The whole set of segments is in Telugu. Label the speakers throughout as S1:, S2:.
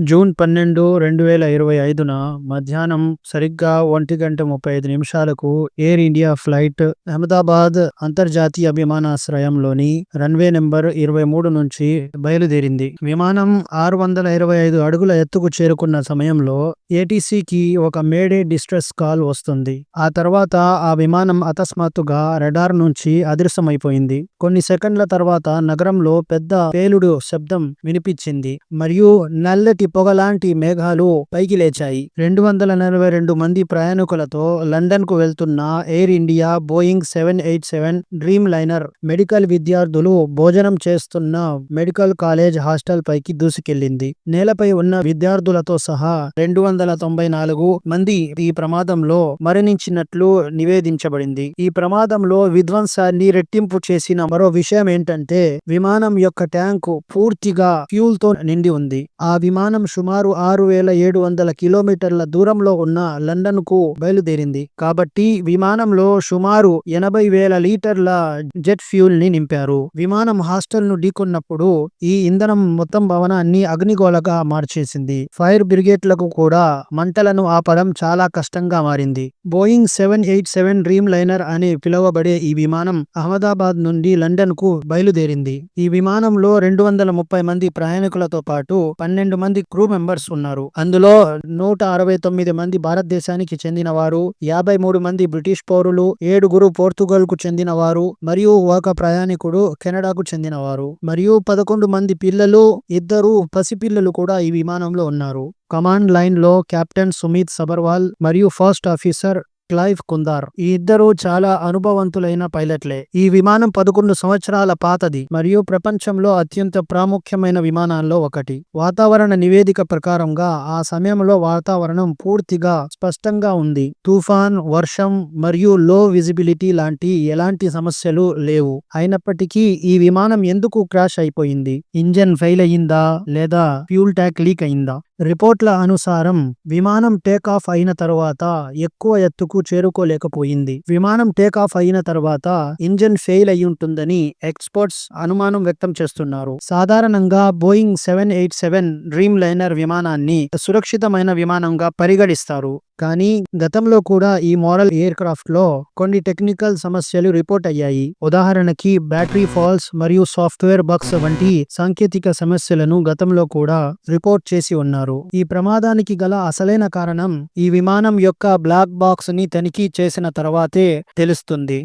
S1: జూన్ పన్నెండు రెండు వేల ఇరవై ఐదున మధ్యాహ్నం సరిగ్గా ఒంటి గంట ముప్పై ఐదు నిమిషాలకు ఎయిర్ ఇండియా ఫ్లైట్ అహ్మదాబాద్ అంతర్జాతీయ విమానాశ్రయంలోని రన్వే నెంబర్ ఇరవై మూడు నుంచి బయలుదేరింది. విమానం ఆరు వందల ఇరవై ఐదు అడుగుల ఎత్తుకు చేరుకున్న సమయంలో ఏటీసీకి ఒక మేడే డిస్ట్రెస్ కాల్ వస్తుంది. ఆ తర్వాత ఆ విమానం అకస్మాత్తుగా రెడార్ నుంచి అదృశ్యమైపోయింది. కొన్ని సెకండ్ల తర్వాత నగరంలో పెద్ద పేలుడు శబ్దం వినిపించింది. మరియు నల్లటి పొగలాంటి మేఘాలు పైకి లేచాయి. రెండు వందల నలభై రెండు మంది ప్రయాణికులతో లండన్కు వెళ్తున్న Air India Boeing seven eight seven Dreamliner medical విద్యార్థులు భోజనం చేస్తున్న మెడికల్ కాలేజ్ హాస్టల్ పైకి దూసుకెళ్ళింది నేలపై ఉన్న విద్యార్థులతో సహా రెండు వందల తొంభై నాలుగు మంది ఈ ప్రమాదంలో మరణించినట్లు నివేదించబడింది. ఈ ప్రమాదంలో విధ్వంసాన్ని రెట్టింపు చేసిన మరో విషయం ఏంటంటే విమానం యొక్క ట్యాంకు పూర్తిగా ఫ్యూల్తో నిండి ఉంది. ఆ విమానం సుమారు ఆరు వేల ఏడు వందల కిలోమీటర్ల దూరంలో ఉన్న లండన్కు బయలుదేరింది. కాబట్టి విమానంలో సుమారు ఎనభై వేల లీటర్ల జెట్ ఫ్యూల్ని నింపారు. విమానం హాస్టల్ను ఢీకొన్నప్పుడు ఈ ఇంధనం మొత్తం భవనాన్ని అగ్నిగోళగా మార్చేసింది. ఫైర్ బ్రిగేడ్లకు కూడా మంటలను ఆపడం చాలా కష్టంగా మారింది. Boeing seven eight seven Dreamliner అని పిలువబడే ఈ విమానం అహ్మదాబాద్ నుండి లండన్కు బయలుదేరింది. ఈ విమానంలో రెండు వందల ముప్పై మంది ప్రయాణికులతో పాటు పన్నెండు మంది క్రూ మెంబర్స్ ఉన్నారు. అందులో నూట అరవై తొమ్మిది మంది భారతదేశానికి చెందిన వారు యాభై మూడు మంది బ్రిటిష్ పౌరులు ఏడుగురు పోర్తుగల్కు చెందిన వారు మరియు ఒక ప్రయాణికుడు కెనడాకు చెందినవారు. మరియు పదకొండు మంది పిల్లలు ఇద్దరు పసిపిల్లలు కూడా ఈ విమానంలో ఉన్నారు. కమాండ్ లైన్లో కెప్టెన్ సుమిత్ సబర్వాల్ మరియు ఫస్ట్ ఆఫీసర్ క్లైవ్ కుందార్. ఈ ఇద్దరు చాలా అనుభవంతులైన పైలట్లే. ఈ విమానం పదకొండు సంవత్సరాల పాతది మరియు ప్రపంచంలో అత్యంత ప్రాముఖ్యమైన విమానాల్లో ఒకటి. వాతావరణ నివేదిక ప్రకారంగా ఆ సమయంలో వాతావరణం పూర్తిగా స్పష్టంగా ఉంది. తుఫాన్ వర్షం మరియు లో విజిబిలిటీ లాంటి ఎలాంటి సమస్యలు లేవు. అయినప్పటికీ ఈ విమానం ఎందుకు క్రాష్ అయిపోయింది? ఇంజన్ ఫెయిల్ అయ్యిందా లేదా ఫ్యూల్ ట్యాంక్ లీక్ అయిందా? రిపోర్ట్ల అనుసారం విమానం టేకాఫ్ అయిన తరువాత ఎక్కువ ఎత్తుకు చేరుకోలేకపోయింది. విమానం టేకాఫ్ అయిన తర్వాత ఇంజన్ ఫెయిల్ అయి ఉంటుందని ఎక్స్పర్ట్స్ అనుమానం వ్యక్తం చేస్తున్నారు. సాధారణంగా Boeing seven eight seven Dreamliner విమానాన్ని సురక్షితమైన విమానంగా పరిగణిస్తారు. కానీ గతంలో కూడా ఈ మోడల్ ఎయిర్ క్రాఫ్ట్లో కొన్ని టెక్నికల్ సమస్యలు రిపోర్ట్ అయ్యాయి. ఉదాహరణకి బ్యాటరీ ఫాల్స్ మరియు సాఫ్ట్వేర్ బగ్స్ వంటి సాంకేతిక సమస్యలను గతంలో కూడా రిపోర్ట్ చేసి ఉన్నారు. ఈ ప్రమాదానికి గల అసలైన కారణం ఈ విమానం యొక్క బ్లాక్ బాక్స్ని తనిఖీ చేసిన తర్వాతే తెలుస్తుంది.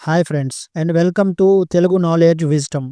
S1: Hi friends and welcome to Telugu knowledge wisdom.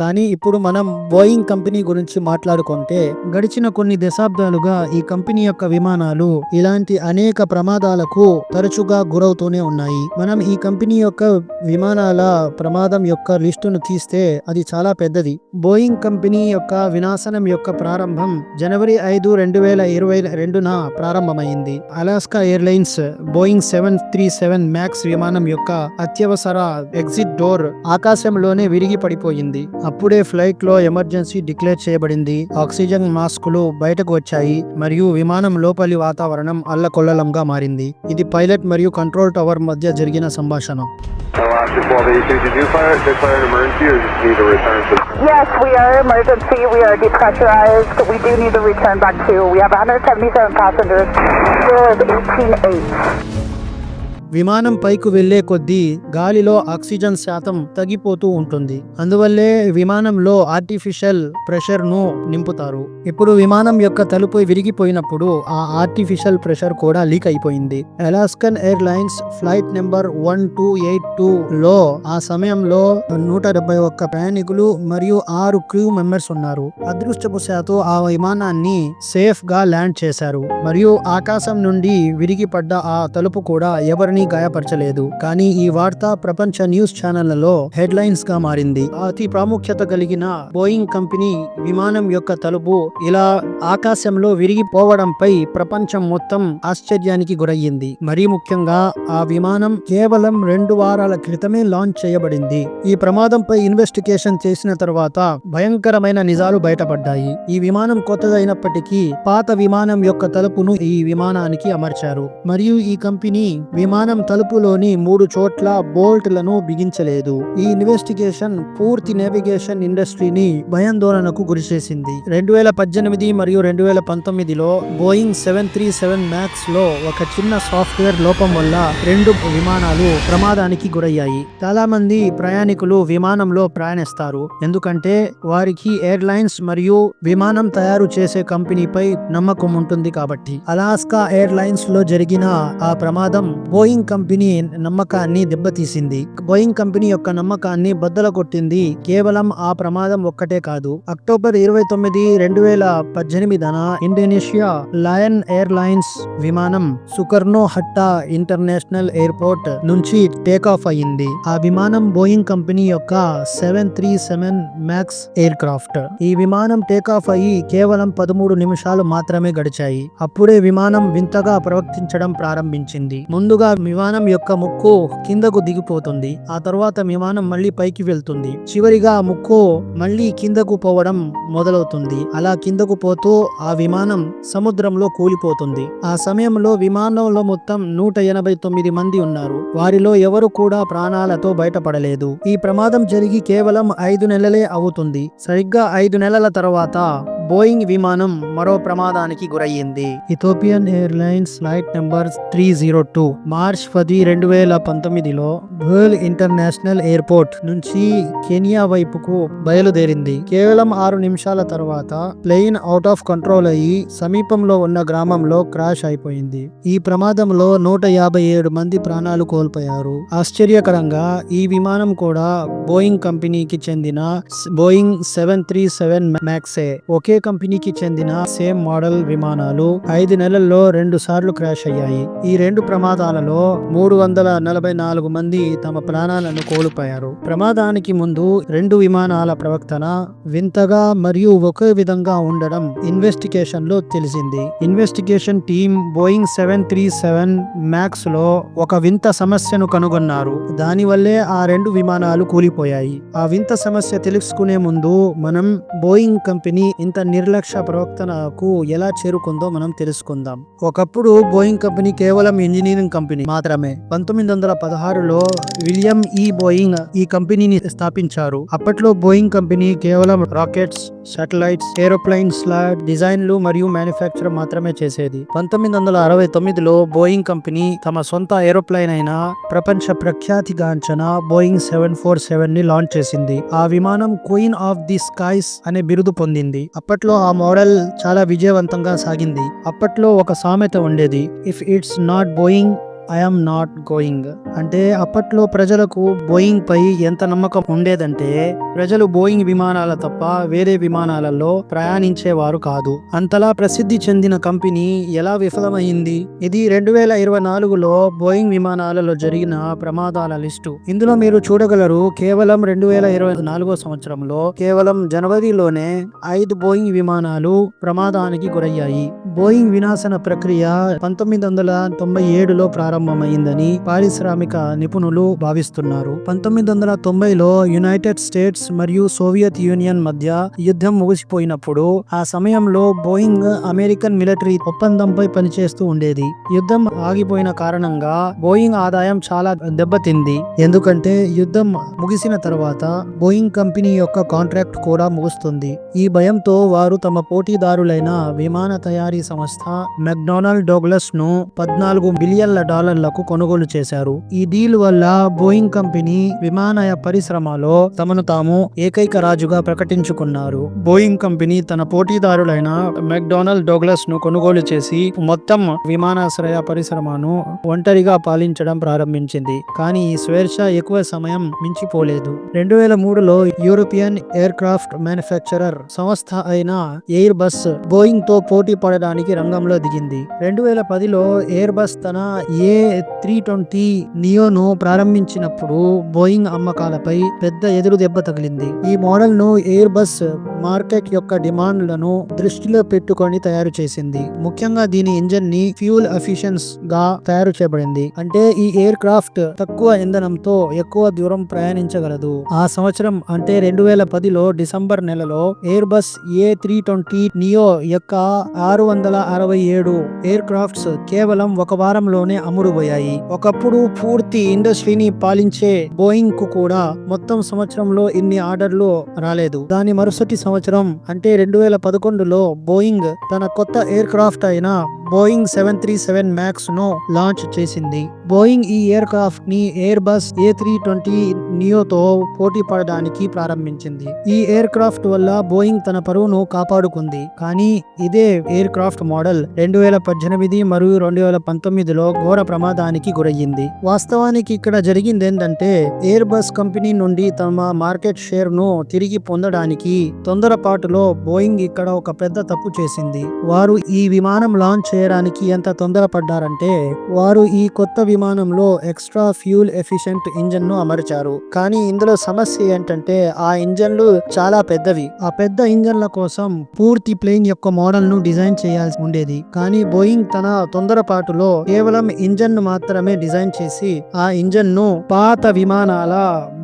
S1: కానీ ఇప్పుడు మనం బోయింగ్ కంపెనీ గురించి మాట్లాడుకుంటే గడిచిన కొన్ని దశాబ్దాలుగా ఈ కంపెనీ యొక్క విమానాలు ఇలాంటి అనేక ప్రమాదాలకు తరచుగా గురవుతూనే ఉన్నాయి. మనం ఈ కంపెనీ యొక్క విమానాల ప్రమాదం యొక్క లిస్టును తీస్తే అది చాలా పెద్దది. బోయింగ్ కంపెనీ యొక్క వినాశనం యొక్క ప్రారంభం జనవరి ఐదు రెండు వేల ఇరవై రెండున ప్రారంభమైంది. Alaska Airlines Boeing seven three seven Max విమానం యొక్క అత్యవసర ఎగ్జిట్ డోర్ ఆకాశంలోనే విరిగి పడిపోయింది అప్పుడే ఫ్లైట్లో ఎమర్జెన్సీ డిక్లేర్ చేయబడింది ఆక్సిజన్ మాస్కులు బయటకు వచ్చాయి మరియు విమానం లోపలి వాతావరణం అల్లకొల్లలంగా మారింది ఇది పైలట్ మరియు కంట్రోల్ టవర్ మధ్య జరిగిన సంభాషణ
S2: Yes, we are emergency. We are depressurized. We do need to return back to. We
S1: విమానం పైకి వెళ్ళే కొద్దీ గాలిలో ఆక్సిజన్ శాతం తగ్గిపోతూ ఉంటుంది. అందువల్లే విమానంలో ఆర్టిఫిషియల్ ప్రెషర్ను నింపుతారు. ఇప్పుడు విమానం యొక్క తలుపు విరిగిపోయినప్పుడు ఆ ఆర్టిఫిషియల్ ప్రెషర్ కూడా లీక్ అయిపోయింది. Alaskan Airlines flight number one two eight two లో ఆ సమయంలో నూట డెబ్బై ఒక్క ప్రయాణికులు మరియు ఆరు క్రూ మెంబర్స్ ఉన్నారు. అదృష్టవశాత్తు ఆ విమానాన్ని సేఫ్గా ల్యాండ్ చేశారు. మరియు ఆకాశం నుండి విరిగిపడ్డ ఆ తలుపు కూడా ఎవరిని గాయపరచలేదు. కానీ ఈ వార్త ప్రపంచ న్యూస్ ఛానళ్ళలో హెడ్లైన్స్గా మారింది అతి ప్రాముఖ్యత కలిగిన బోయింగ్ కంపెనీ విమానం యొక్క తలుపు ఇలా ఆకాశంలో విరిగిపోవడంపై ప్రపంచం మొత్తం ఆశ్చర్యానికి గురయ్యింది. మరీ ముఖ్యంగా ఆ విమానం కేవలం రెండు వారాల క్రితమే లాంచ్ చేయబడింది. ఈ ప్రమాదంపై ఇన్వెస్టిగేషన్ చేసిన తర్వాత భయంకరమైన నిజాలు బయటపడ్డాయి. ఈ విమానం కొత్తదైనప్పటికీ పాత విమానం యొక్క తలుపును ఈ విమానానికి అమర్చారు. మరియు ఈ కంపెనీ విమాన విమానం తలుపులోని మూడు చోట్ల బోల్ట్లను బిగించలేదు. ఈ ఇన్వెస్టిగేషన్ పూర్తి నేవిగేషన్ ఇండస్ట్రీని భయాందోళనకు గురిచేసింది. రెండు వేల పద్దెనిమిది మరియు రెండు వేల పంతొమ్మిదిలో బోయింగ్ సెవెన్ త్రీ సెవెన్ మ్యాక్స్లో ఒక చిన్న సాఫ్ట్వేర్ లోపం వల్ల రెండు విమానాలు ప్రమాదానికి గురయ్యాయి. చాలా మంది ప్రయాణికులు విమానంలో ప్రయాణిస్తారు. ఎందుకంటే వారికి ఎయిర్లైన్స్ మరియు విమానం తయారు చేసే కంపెనీపై నమ్మకం ఉంటుంది కాబట్టి. అలాస్కా ఎయిర్లైన్స్లో జరిగిన ఆ ప్రమాదం బోయింగ్ బోయింగ్ కంపెనీ నమ్మకాన్ని దెబ్బతీసింది. బోయింగ్ కంపెనీ యొక్క నమ్మకాన్ని బద్దల కొట్టింది కేవలం ఆ ప్రమాదం ఒక్కటే కాదు. అక్టోబర్ ఇరవై తొమ్మిది రెండు వేల పద్దెనిమిదిన ఇండోనేషియా లయన్ ఎయిర్లైన్స్ విమానం సుకర్నో హట్టా ఇంటర్నేషనల్ ఎయిర్పోర్ట్ నుంచి టేక్ ఆఫ్ అయింది ఆ విమానం బోయింగ్ కంపెనీ యొక్క seven three seven Max aircraft ఈ విమానం టేక్ ఆఫ్ అయ్యి కేవలం పదమూడు నిమిషాలు మాత్రమే గడిచాయి. అప్పుడే విమానం వింతగా ప్రవర్తించడం ప్రారంభించింది. ముందుగా విమానం యొక్క ముక్కు కిందకు దిగిపోతుంది. ఆ తర్వాత విమానం మళ్ళీ పైకి వెళ్తుంది. చివరిగా ఆ ముక్కు మళ్ళీ కిందకు పోవడం మొదలవుతుంది. అలా కిందకు పోతూ ఆ విమానం సముద్రంలో కూలిపోతుంది. ఆ సమయంలో విమానంలో మొత్తం నూట ఎనభై తొమ్మిది మంది ఉన్నారు. వారిలో ఎవరు కూడా ప్రాణాలతో బయటపడలేదు. ఈ ప్రమాదం జరిగి కేవలం ఐదు నెలలే అవుతుంది. సరిగ్గా ఐదు నెలల తర్వాత బోయింగ్ విమానం మరో ప్రమాదానికి గురయ్యింది. Ethiopian Airlines flight number three zero two March పది రెండు వేల పంతొమ్మిదిలో బర్ల్ ఇంటర్నేషనల్ ఎయిర్పోర్ట్ నుంచి కెనియా వైపుకు బయలుదేరింది. కేవలం ఆరు నిమిషాల తర్వాత ప్లేన్ అవుట్ ఆఫ్ కంట్రోల్ అయ్యి సమీపంలో ఉన్న గ్రామంలో క్రాష్ అయిపోయింది. ఈ ప్రమాదంలో నూట యాభై ఏడు మంది ప్రాణాలు కోల్పోయారు. ఆశ్చర్యకరంగా ఈ విమానం కూడా బోయింగ్ కంపెనీకి చెందిన బోయింగ్ సెవెన్ త్రీ సెవెన్ మ్యాక్సే ఒకే కంపెనీకి చెందిన సేమ్ మోడల్ విమానాలు ఐదు నెలల్లో రెండు సార్లు క్రాష్ అయ్యాయి. ఈ రెండు ప్రమాదాలలో మూడు వందల నలభై నాలుగు మంది తమ ప్రాణాలను కోల్పోయారు. ప్రమాదానికి ముందు రెండు విమానాల ప్రవక్తన వింతగా మరియు ఒకే విధంగా ఉండడం ఇన్వెస్టిగేషన్లో తెలిసింది. Investigation team Boeing seven three seven మ్యాక్స్లో ఒక వింత సమస్యను కనుగొన్నారు. దానివల్లే ఆ రెండు విమానాలు కూలిపోయాయి. ఆ వింత సమస్య తెలుసుకునే ముందు మనం బోయింగ్ కంపెనీ ఇంత నిర్లక్ష్య ప్రవక్తనకు ఎలా చేరుకుందో మనం తెలుసుకుందాం. ఒకప్పుడు బోయింగ్ కంపెనీ కేవలం ఇంజనీరింగ్ కంపెనీ మాత్రమే. పంతొమ్మిది వందల పదహారులో విలియం ఈ బోయింగ్ ఈ కంపెనీని స్థాపించారు. అప్పట్లో బోయింగ్ కంపెనీ కేవలం రాకెట్స్ సాటిలైట్స్ ఏరోప్లైన్స్ స్లాడ్ డిజైన్లు మరియు మ్యానుఫ్యాక్చర్ మాత్రమే చేసేది పంతొమ్మిది వందల అరవై తొమ్మిదిలో బోయింగ్ కంపెనీ తమ సొంత ఏరోప్లైన్ అయిన ప్రపంచ ప్రఖ్యాతిగాంచిన బోయింగ్ సెవెన్ ఫోర్ సెవెన్ని లాంచ్ చేసింది. ఆ విమానం క్వీన్ ఆఫ్ ది స్కైస్ అనే బిరుదు పొందింది. అప్పట్లో ఆ మోడల్ చాలా విజయవంతంగా సాగింది. అప్పట్లో ఒక సామెత ఉండేది if it's not Boeing I'm not going అంటే అప్పట్లో ప్రజలకు బోయింగ్ పై ఎంత నమ్మకం ఉండేదంటే ప్రజలు బోయింగ్ విమానాల తప్ప వేరే విమానాలలో ప్రయాణించేవారు కాదు. అంతలా ప్రసిద్ధి చెందిన కంపెనీ ఎలా విఫలమైంది? ఇది రెండు వేల ఇరవై నాలుగులో బోయింగ్ విమానాలలో జరిగిన ప్రమాదాల లిస్టు. ఇందులో మీరు చూడగలరు కేవలం రెండు వేల ఇరవై నాలుగో సంవత్సరంలో కేవలం జనవరిలోనే ఐదు బోయింగ్ విమానాలు ప్రమాదానికి గురయ్యాయి. బోయింగ్ వినాశన ప్రక్రియ పంతొమ్మిది వందల తొంభై ఏడులో ప్రారంభమైందని పారిశ్రామిక నిపుణులు భావిస్తున్నారు. పంతొమ్మిది వందల తొంభైలో యునైటెడ్ స్టేట్స్ మరియు సోవియట్ యూనియన్ మధ్య యుద్ధం ముగిసిపోయినప్పుడు ఆ సమయంలో బోయింగ్ అమెరికన్ మిలిటరీ ఒప్పందంపై పనిచేస్తూ ఉండేది. యుద్ధం ఆగిపోయిన కారణంగా బోయింగ్ ఆదాయం చాలా దెబ్బతింది. ఎందుకంటే యుద్ధం ముగిసిన తర్వాత బోయింగ్ కంపెనీ యొక్క కాంట్రాక్ట్ కూడా ముగుస్తుంది. ఈ భయంతో వారు తమ పోటీదారులైన విమాన తయారీ సంస్థ మెక్డొనాల్డ్ డోగ్లస్ను పద్నాలుగు బిలియన్ల డాలర్లకు కొనుగోలు చేశారు. ఈ డీల్ వల్ల బోయింగ్ కంపెనీ విమానయ పరిశ్రమలో తమను తాము ఏకైక రాజుగా ప్రకటించుకున్నారు. బోయింగ్ కంపెనీ తన పోటీదారులైన మెక్డొనాల్డ్ డోగ్లస్ను కొనుగోలు చేసి మొత్తం విమానాశ్రయ పరిశ్రమను ఒంటరిగా పాలించడం ప్రారంభించింది. కానీ ఈ స్వేచ్ఛ ఎక్కువ సమయం మించిపోలేదు. రెండు వేల మూడులో యూరోపియన్ ఎయిర్ క్రాఫ్ట్ మ్యానుఫ్యాక్చరర్ సంస్థ అయిన ఎయిర్ బస్ బోయింగ్తో పోటీ పడడానికి రంగంలో దిగింది. రెండు వేల పదిలో ఎయిర్ బస్ తన ఏ త్రీ ట్వంటీ నియోను ప్రారంభించినప్పుడు బోయింగ్ అమ్మకాలపై పెద్ద ఎదురు దెబ్బ తగిలింది. ఈ మోడల్ను ఎయిర్ బస్ మార్కెట్ యొక్క డిమాండ్లను దృష్టిలో పెట్టుకొని తయారు చేసింది. ముఖ్యంగా దీని ఇంజన్ని ఫ్యూల్ అఫిషియన్స్గా తయారు చేయబడింది. అంటే ఈ ఎయిర్ క్రాఫ్ట్ తక్కువ ఇంధనంతో ఎక్కువ దూరం ప్రయాణించగలదు. ఆ సంవత్సరం అంటే రెండు వేల పదిలో డిసెంబర్ నెలలో Airbus A three twenty neo యొక్క ఆరు వందల అరవై ఏడు ఎయిర్ క్రాఫ్ట్స్ కేవలం ఒక వారంలోనే అమ్ముడుపోయాయి ఒకప్పుడు పూర్తి ఇండస్ట్రీని పాలించే బోయింగ్కు కూడా మొత్తం సంవత్సరంలో ఇన్ని ఆర్డర్లు రాలేదు. దాని మరుసటి సంవత్సరం అంటే రెండు వేల పదకొండులో బోయింగ్ తన కొత్త ఎయిర్ క్రాఫ్ట్ అయిన బోయింగ్ సెవెన్ త్రీ సెవెన్ మ్యాక్స్ను లాంచ్ చేసింది. బోయింగ్ ఈ ఎయిర్ క్రాఫ్ట్ని Airbus A three twenty నియోతో పోటీ పడడానికి ప్రారంభించింది. ఈ ఎయిర్ క్రాఫ్ట్ వల్ల బోయింగ్ తన పరువును కాపాడుకుంది. కానీ ఇదే ఎయిర్ క్రాఫ్ట్ మోడల్ రెండు వేల పద్దెనిమిది మరియు రెండు వేల పంతొమ్మిదిలో ఘోర ప్రమాదానికి గురయ్యింది. వాస్తవానికి ఇక్కడ జరిగింది ఏంటంటే ఎయిర్ బస్ కంపెనీ నుండి తమ మార్కెట్ షేర్ను తిరిగి పొందడానికి తొందరపాటులో బోయింగ్ ఇక్కడ ఒక పెద్ద తప్పు చేసింది. వారు ఈ విమానం లాంచ్ చేయడానికి ఎంత తొందరపడ్డారంటే వారు ఈ కొత్త విమానంలో ఎక్స్ట్రా ఫ్యూల్ ఎఫిషియెంట్ ఇంజన్ను అమర్చారు. కానీ ఇందులో సమస్య ఏంటంటే ఆ ఇంజన్లు చాలా పెద్దవి. ఆ పెద్ద ఇంజన్ల కోసం పూర్తి ప్లేన్ యొక్క మోడల్ను డిజైన్ చేయాల్సి ఉండేది. కానీ బోయింగ్ తన తొందరపాటులో కేవలం ఇంజన్ ను మాత్రమే డిజైన్ చేసి ఆ ఇంజన్ను పాత విమానాల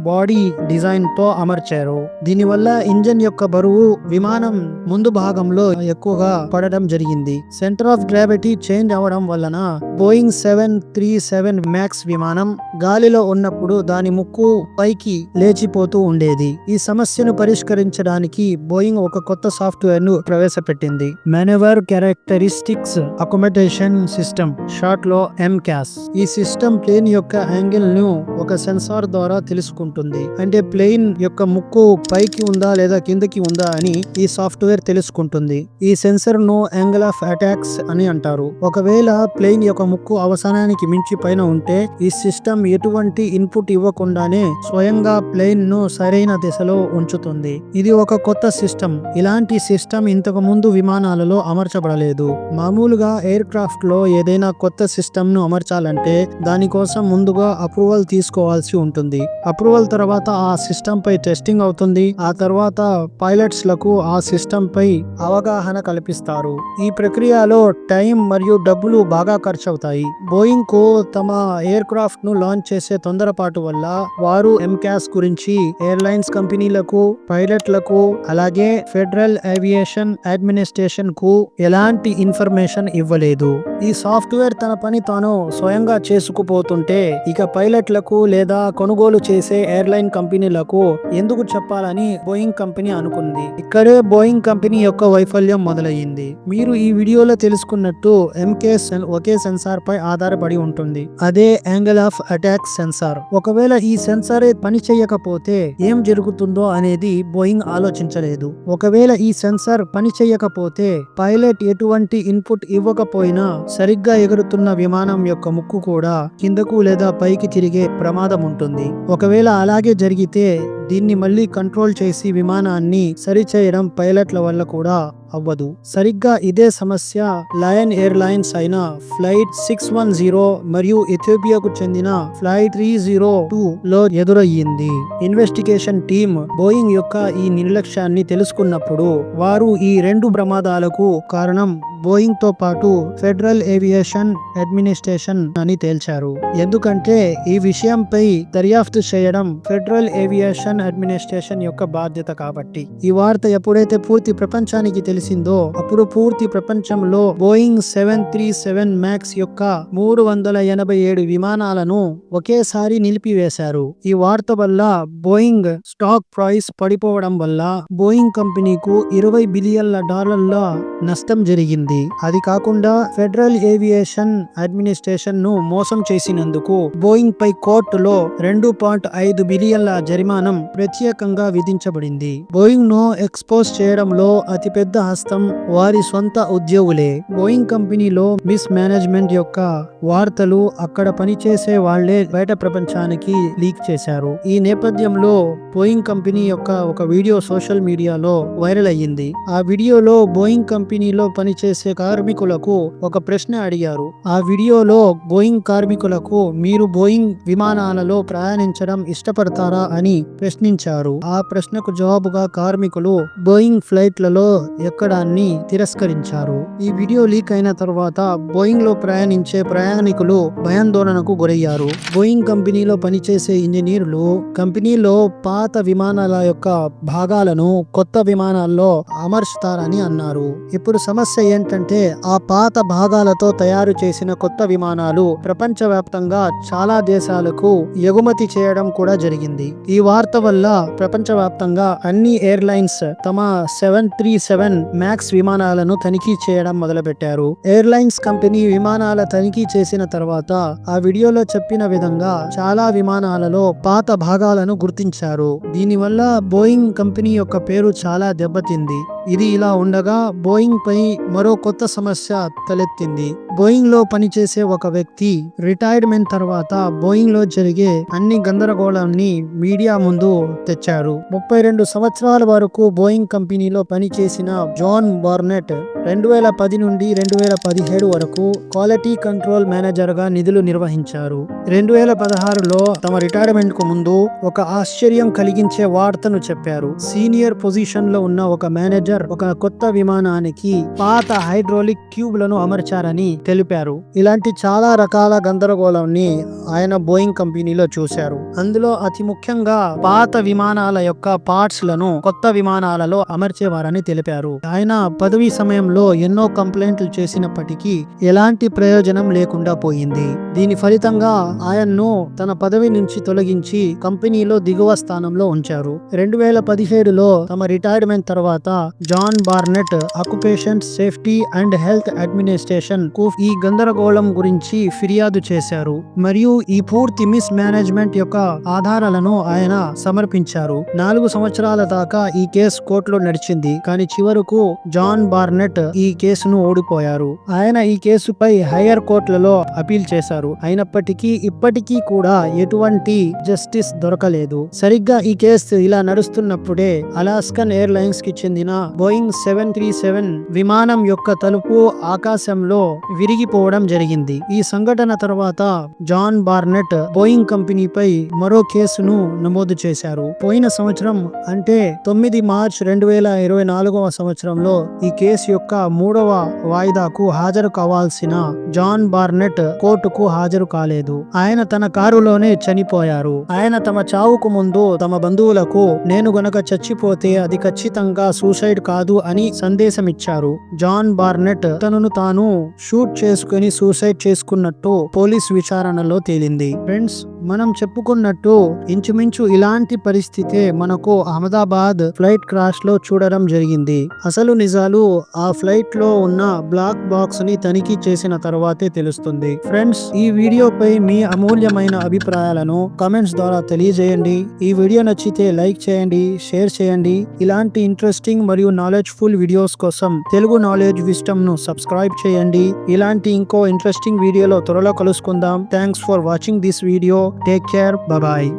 S1: బాడీ డిజైన్తో అమర్చారు. దీనివల్ల ఇంజన్ యొక్క బరువు విమానం ముందు భాగంలో ఎక్కువగా పడడం జరిగింది. సెంటర్ ఆఫ్ గ్రావిటీ చేంజ్ అవడం వలన Boeing seven three seven Max విమానం గాలిలో ఉన్నప్పుడు దాని ముక్కు పైకి లేచిపోతూ ఉండేది. ఈ సమస్యను పరిష్కరించడానికి బోయింగ్ ఒక కొత్త సాఫ్ట్వేర్ను ప్రవేశపెట్టింది మెనవర్ క్యారెక్టరిస్టిక్స్ అకోమడేషన్ సిస్టమ్ షార్ట్లో క్యాస్ ఈ సిస్టమ్ ప్లేన్ యొక్క యాంగిల్ను ఒక సెన్సార్ ద్వారా తెలుసుకుంటుంది. అంటే ప్లేన్ యొక్క ముక్కు పైకి ఉందా లేదా కిందకి ఉందా అని ఈ సాఫ్ట్వేర్ తెలుసుకుంటుంది. ఈ సెన్సర్ను యాంగిల్ ఆఫ్ అటాక్స్ అని అంటారు. ఒకవేళ ప్లేన్ యొక్క ముక్కు అవసరానికి మించి పైన ఉంటే ఈ సిస్టమ్ ఎటువంటి ఇన్పుట్ ఇవ్వకుండానే స్వయంగా ప్లేన్ను సరైన దిశలో ఉంచుతుంది. ఇది ఒక కొత్త సిస్టమ్. ఇలాంటి సిస్టమ్ ఇంతకు ముందు విమానాలలో అమర్చబడలేదు. మామూలుగా ఎయిర్ క్రాఫ్ట్లో ఏదైనా కొత్త సిస్టమ్ను అమర్చాలంటే దానికోసం ముందుగా అప్రూవల్ తీసుకోవాల్సి ఉంటుంది. అప్రూవల్ తర్వాత ఆ సిస్టమ్ పై టెస్టింగ్ అవుతుంది. ఆ తర్వాత పైలట్స్లకు ఆ సిస్టమ్ పై అవగాహన కల్పిస్తారు. ఈ ప్రక్రియలో టైం మరియు డబ్బులు బాగా ఖర్చు అవుతాయి బోయింగ్కు తమ ఎయిర్ క్రాఫ్ట్ను లాంచ్ చేసే తొందరపాటు వల్ల వారు ఎంకాస్ గురించి ఎయిర్లైన్స్ కంపెనీలకు పైలట్లకు అలాగే ఫెడరల్ ఏవియేషన్ అడ్మినిస్ట్రేషన్కు ఎలాంటి ఇన్ఫర్మేషన్ ఇవ్వలేదు. ఈ సాఫ్ట్వేర్ తన పని తాను స్వయంగా చేసుకుపోతుంటే ఇక పైలట్లకు లేదా కొనుగోలు చేసే ఎయిర్లైన్ కంపెనీలకు ఎందుకు చెప్పాలని బోయింగ్ కంపెనీ అనుకుంది. ఇక్కడే బోయింగ్ కంపెనీ యొక్క వైఫల్యం మొదలయ్యింది. మీరు ఈ వీడియోలో తెలుసుకున్నట్టు ఎంకే సెన్ ఒకే సెన్సార్ పై ఆధారపడి ఉంటుంది. అదే యాంగిల్ ఆఫ్ అటాక్ సెన్సార్. ఒకవేళ ఈ సెన్సారే పని చేయకపోతే ఏం జరుగుతుందో అనేది బోయింగ్ ఆలోచించలేదు. ఒకవేళ ఈ సెన్సార్ పని చేయకపోతే పైలట్ ఎటువంటి ఇన్పుట్ ఇవ్వకపోయినా సరిగ్గా ఎగురుతున్న విమానం యొక్క ముక్కు కూడా కిందకు లేదా పైకి తిరిగే ప్రమాదం ఉంటుంది. ఒకవేళ అలాగే జరిగితే దీన్ని మళ్ళీ కంట్రోల్ చేసి విమానాన్ని సరిచేయడం పైలట్ల వల్ల కూడా అవ్వదు. సరిగ్గా ఇదే సమస్య లయన్ ఎయిర్లైన్స్ అయిన ఫ్లైట్ సిక్స్ వన్ జీరో మరియు ఇథియోపియాకు చెందిన ఫ్లైట్ త్రీ జీరో టూ లో ఎదురయ్యింది. ఇన్వెస్టిగేషన్ టీమ్ బోయింగ్ యొక్క ఈ నిర్లక్ష్యాన్ని తెలుసుకున్నప్పుడు వారు ఈ రెండు ప్రమాదాలకు కారణం బోయింగ్తో పాటు ఫెడరల్ ఏవియేషన్ అడ్మినిస్ట్రేషన్ అని తేల్చారు. ఎందుకంటే ఈ విషయంపై దర్యాప్తు చేయడం ఫెడరల్ ఏవియేషన్ అడ్మినిస్ట్రేషన్ యొక్క బాధ్యత కాబట్టి. ఈ వార్త ఎప్పుడైతే పూర్తి ప్రపంచానికి తెలిసిందో అప్పుడు పూర్తి ప్రపంచంలో Boeing seven three seven Max యొక్క మూడు వందల ఎనభై ఏడు విమానాలను ఒకేసారి నిలిపివేశారు. ఈ వార్త వల్ల బోయింగ్ స్టాక్ ప్రైస్ పడిపోవడం వల్ల బోయింగ్ కంపెనీకు ఇరవై బిలియన్ల డాలర్ల నష్టం జరిగింది. అది కాకుండా ఫెడరల్ ఏవియేషన్ అడ్మినిస్ట్రేషన్ను మోసం చేసినందుకు బోయింగ్ పై కోర్టులో రెండు పాయింట్ ఐదు బిలియన్ల జరిమానం ప్రత్యేకంగా విధించబడింది. బోయింగ్ను ఎక్స్పోజ్ చేయడంలో అతిపెద్ద హస్తం వారి సొంత ఉద్యోగులే. బోయింగ్ కంపెనీలో మిస్ మేనేజ్మెంట్ యొక్క వార్తలు అక్కడ పనిచేసే వాళ్ళే బయట ప్రపంచానికి లీక్ చేశారు. ఈ నేపథ్యంలో బోయింగ్ కంపెనీ యొక్క ఒక వీడియో సోషల్ మీడియాలో వైరల్ అయ్యింది. ఆ వీడియోలో బోయింగ్ కంపెనీలో పనిచేసే కార్మికులకు ఒక ప్రశ్న అడిగారు. ఆ వీడియోలో బోయింగ్ కార్మికులకు మీరు బోయింగ్ విమానాలలో ప్రయాణించడం ఇష్టపడతారా? అని ప్రశ్న ప్రశ్నించారు. ఆ ప్రశ్నకు జవాబుగా కార్మికులు బోయింగ్ ఫ్లైట్లలో ఎక్కడాన్ని తిరస్కరించారు. ఈ వీడియో లీక్ అయిన తర్వాత బోయింగ్లో ప్రయాణించే ప్రయాణికులు భయాందోళనకు గురయ్యారు. బోయింగ్ కంపెనీలో పనిచేసే ఇంజనీర్లు కంపెనీలో పాత విమానాల యొక్క భాగాలను కొత్త విమానాల్లో అమర్చుతారని అన్నారు. ఇప్పుడు సమస్య ఏంటంటే ఆ పాత భాగాలతో తయారు చేసిన కొత్త విమానాలు ప్రపంచవ్యాప్తంగా చాలా దేశాలకు ఎగుమతి చేయడం కూడా జరిగింది. ఈ వార్త వల్ల ప్రపంచవ్యాప్తంగా అన్ని ఎయిర్లైన్స్ తమ సెవెన్ త్రీ సెవెన్ మ్యాక్స్ విమానాలను తనిఖీ చేయడం మొదలుపెట్టారు. ఎయిర్లైన్స్ కంపెనీ విమానాల తనిఖీ చేసిన తర్వాత ఆ వీడియోలో చెప్పిన విధంగా చాలా విమానాలలో పాత భాగాలను గుర్తించారు. దీనివల్ల బోయింగ్ కంపెనీ యొక్క పేరు చాలా దెబ్బతింది. ఇది ఇలా ఉండగా బోయింగ్ పై మరో కొత్త సమస్య తలెత్తింది. బోయింగ్లో పనిచేసే ఒక వ్యక్తి రిటైర్మెంట్ తర్వాత బోయింగ్లో జరిగే అన్ని గందరగోళాన్ని మీడియా ముందు తెచ్చారు. ముప్పై రెండు సంవత్సరాల వరకు బోయింగ్ కంపెనీలో పనిచేసిన జాన్ బార్నెట్ రెండు వేల పది నుండి రెండు వేల పదిహేడు వరకు క్వాలిటీ కంట్రోల్ మేనేజర్గా నిధులు నిర్వహించారు. రెండు వేల పదహారులో తమ రిటైర్మెంట్కు ముందు ఒక ఆశ్చర్యం కలిగించే వార్తను చెప్పారు. సీనియర్ పొజిషన్లో ఉన్న ఒక మేనేజర్ ఒక కొత్త విమానానికి పాత హైడ్రోలిక్ ట్యూబ్లను అమర్చారని తెలిపారు. ఇలాంటి చాలా రకాల గందరగోళాన్ని ఆయన బోయింగ్ కంపెనీలో చూశారు. అందులో అతి ముఖ్యంగా పాత విమానాల యొక్క పార్ట్స్లను కొత్త విమానాలలో అమర్చేవారని తెలిపారు. ఆయన పదవి సమయంలో ఎన్నో కంప్లైంట్లు చేసినప్పటికీ ఎలాంటి ప్రయోజనం లేకుండా పోయింది. దీని ఫలితంగా ఆయన్ను తన పదవి నుంచి తొలగించి కంపెనీలో దిగువ స్థానంలో ఉంచారు. రెండు వేల పదిహేడులో తమ రిటైర్మెంట్ తర్వాత John Barnett occupation safety and health అడ్మినిస్ట్రేషన్కు ఈ గందరగోళం గురించి ఫిర్యాదు చేశారు. మరియు ఈ పూర్తి మిస్ మేనేజ్మెంట్ యొక్క ఆధారాలను ఆయన సమర్పించారు. నాలుగు సంవత్సరాల దాకా ఈ కేసు కోర్టులో నడిచింది. కానీ చివరకు జాన్ బార్నెట్ ఈ కేసును ఓడిపోయారు. ఆయన ఈ కేసుపై హైయర్ కోర్టులలో అపీల్ చేశారు. అయినప్పటికీ ఇప్పటికీ కూడా ఎటువంటి జస్టిస్ దొరకలేదు. సరిగ్గా ఈ కేసు ఇలా నడుస్తున్నప్పుడే అలాస్కన్ ఎయిర్లైన్స్కి చెందిన బోయింగ్ సెవెన్ త్రీ సెవెన్ విమానం యొక్క తలుపు ఆకాశంలో విరిగిపోవడం జరిగింది. ఈ సంఘటన తర్వాత జాన్ బార్నెట్ బోయింగ్ కంపెనీపై మరో కేసును నమోదు చేశారు. పోయిన సంవత్సరం అంటే తొమ్మిది మార్చ్ రెండు వేల ఇరవై నాలుగవ సంవత్సరంలో ఈ కేసు యొక్క మూడవ వాయిదాకు హాజరు కావాల్సిన జాన్ బార్నెట్ కోర్టుకు హాజరు కాలేదు. ఆయన తన కారులోనే చనిపోయారు. ఆయన తమ చావుకు ముందు తమ బంధువులకు నేను గనక చచ్చిపోతే అది ఖచ్చితంగా సూసైడ్ కాదు అని సందేశం ఇచ్చారు జాన్ బార్నెట్ తనను తాను షూట్ చేసుకుని సూసైడ్ చేసుకున్నట్టు పోలీస్ విచారణలో తేలింది. ఫ్రెండ్స్ మనం చెప్పుకున్నట్టు ఇంచుమించు ఇలాంటి పరిస్థితే మనకు అహ్మదాబాద్ ఫ్లైట్ క్రాష్లో చూడడం జరిగింది. అసలు నిజాలు ఆ ఫ్లైట్లో ఉన్న బ్లాక్ బాక్స్ని తనిఖీ చేసిన తర్వాతే తెలుస్తుంది. ఫ్రెండ్స్ ఈ వీడియోపై మీ అమూల్యమైన అభిప్రాయాలను కామెంట్స్ ద్వారా తెలియజేయండి. ఈ వీడియో నచ్చితే లైక్ చేయండి షేర్ చేయండి. ఇలాంటి ఇంట్రెస్టింగ్ మరియు నాలెడ్జ్ ఫుల్ వీడియోస్ కోసం తెలుగు నాలెడ్జ్ విస్టమ్ను సబ్స్క్రైబ్ చేయండి. ఇలాంటి ఇంకో ఇంట్రెస్టింగ్ వీడియోలో త్వరలో కలుసుకుందాం. Thanks for watching this video. Take care. Bye bye.